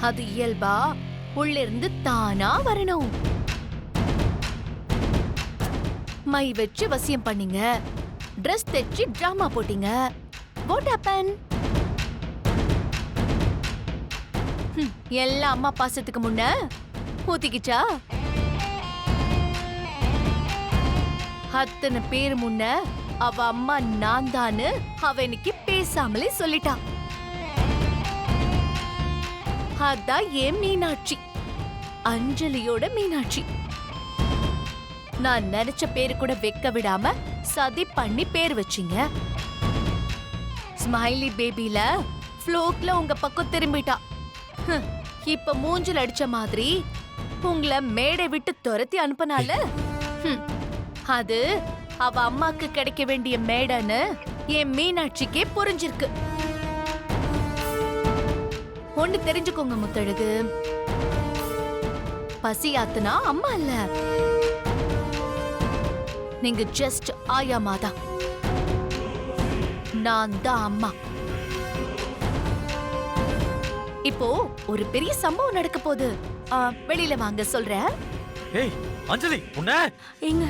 அது இயல்பா? உள்ளிருந்து தானா வரணும். மை வச்சு வசியம் பண்ணீங்க. ட்ரெஸ் தைச்சு டிராமா போட்டீங்க. வாட் ஹேப்பன் எல்லா அம்மா பாசத்துக்கு முன்ன? ஊத்திக்கிச்சா? அத்தனை பேர் முன்ன அவ அம்மா நான் தான்னு அவ இன்னைக்கு பேசாமலே சொல்லிட்டான் அதான் ஏன் மீனாட்சி. அஞ்சலியோட மீனாட்சி. நான் நினைச்ச பேரு கூட வைக்க விடாம சதி பண்ணி பேர் வச்சீங்க. ஸ்மைலி பேபில ஃப்ளோக்ல உங்க பக்கம் திரும்பிட்டா. இப்ப மூஞ்சில் அடிச்ச மாதிரி உங்களை மேடை விட்டு துரத்தி அனுப்பினால அது அவ அம்மாக்கு கிடைக்க வேண்டிய மேடைன்னு என் மீனாட்சிக்கே புரிஞ்சிருக்கு. ஒண்ணு தெரிஞ்சுக்கோங்க முத்தழகு. பசி ஆத்துனா அம்மா இல்ல. நீங்க ஜஸ்ட் ஆயா மாதா. நான் தான் அம்மா. இப்போ ஒரு பெரிய சம்பவம் நடக்க போகுது. வெளியில வாங்க சொல்றேன். ஏய் அஞ்சலி உன்ன? எங்க.